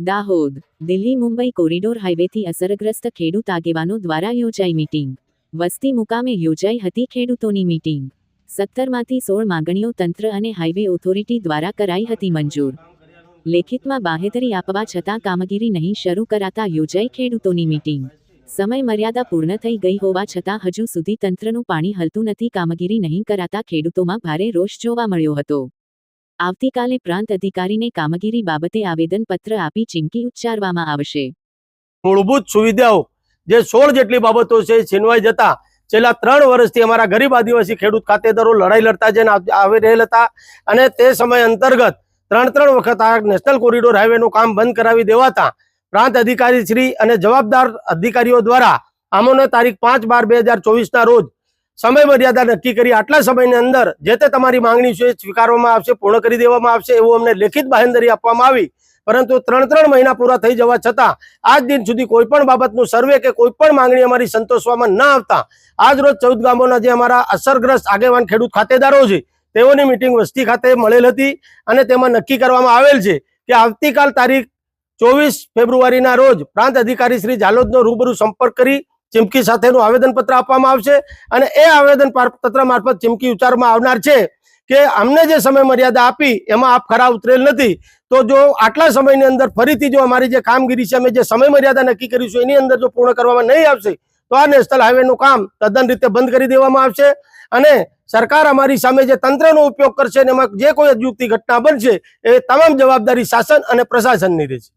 Dahod, Delhi Mumbai corridor હાઈવેથી અસરગ્રસ્ત ખેડૂત આગેવાનો દ્વારા યોજાઈ મીટિંગ. વસ્તી મુકામે યોજાઈ હતી ખેડૂતોની મીટિંગ. સત્તરમાંથી સોળ માગણીઓ તંત્ર અને હાઈવે ઓથોરિટી દ્વારા કરાઈ હતી મંજૂર. લેખિતમાં બાહેધરી આપવા છતાં કામગીરી નહીં શરૂ કરાતા યોજાઈ ખેડૂતોની મીટિંગ. સમય મર્યાદા પૂર્ણ થઈ ગઈ હોવા છતાં હજુ સુધી તંત્રનું પાણી હલતું નથી, કામગીરી નહીં કરાતા ખેડૂતોમાં ભારે રોષ જોવા મળ્યો હતો. આવતીકાલે પ્રાંત અધિકારીને કામગીરી બાબતે આવેદનપત્ર આપી ચીમકી ઉચ્ચારવામાં આવશે. મૂળભૂત સુવિધાઓ, જે સોળ જેટલી બાબતો છે છીનવાઈ જતા છેલ્લા ત્રણ વર્ષથી અમારા ગરીબ આદિવાસી ખેડૂત ખાતેદારો લડાઈ લડતા જઈને આવી રહેલ હતા અને તે સમય અંતર્ગત ત્રણ ત્રણ વખત આ નેશનલ કોરિડોર હાઈવેનું કામ બંધ કરાવી દેવાતા પ્રાંત અધિકારી શ્રી અને જવાબદાર અધિકારીઓ દ્વારા આમોને તારીખ પાંચ બાર બે હજાર ચોવીસના રોજ સમય મર્યાદા નક્કી કરી આટલા સમયની અંદર જે તે તમારી માંગણી છે સ્વીકારવામાં આવશે, પૂર્ણ કરી દેવામાં આવશે એવું અમને લેખિત બાહેંધરી આપવામાં આવી. પરંતુ ત્રણ ત્રણ મહિના પૂરા થઈ જવા છતાં આજ દિન સુધી કોઈ પણ બાબતનું સર્વે કે કોઈ પણ માંગણી અમારી સંતોષવામાં ન આવતા. આજ રોજ ચૌદ ગામોના જે અમારા અસરગ્રસ્ત આગેવાન ખેડૂત ખાતેદારો છે, તેઓની મિટિંગ વસ્તી ખાતે મળેલ હતી અને તેમાં નક્કી કરવામાં આવેલ છે કે આવતીકાલ તારીખ ચોવીસ ફેબ્રુઆરીના રોજ પ્રાંત અધિકારી શ્રી જાલોદનો રૂબરૂ સંપર્ક કરી ચીમકી સાથેનું આવેદનપત્ર આપવામાં આવશે અને એ આવેદન પત્ર મારફત ચીમકી ઉચ્ચારવામાં આવનાર છે કે અમને જે સમય મર્યાદા આપી એમાં આપ ખરા ઉતરેલ નથી. તો જો આટલા સમયની અંદર ફરીથી જો અમારી જે કામગીરી છે, અમે જે સમય મર્યાદા નક્કી કરીશું, એની અંદર જો પૂર્ણ કરવામાં નહીં આવશે, તો આ નેશનલ હાઈવેનું કામ તદ્દન રીતે બંધ કરી દેવામાં આવશે અને સરકાર અમારી સામે જે તંત્રનો ઉપયોગ કરશે અને એમાં જે કોઈ અજુગતી ઘટના બનશે, એ તમામ જવાબદારી શાસન અને પ્રશાસનની રહેશે.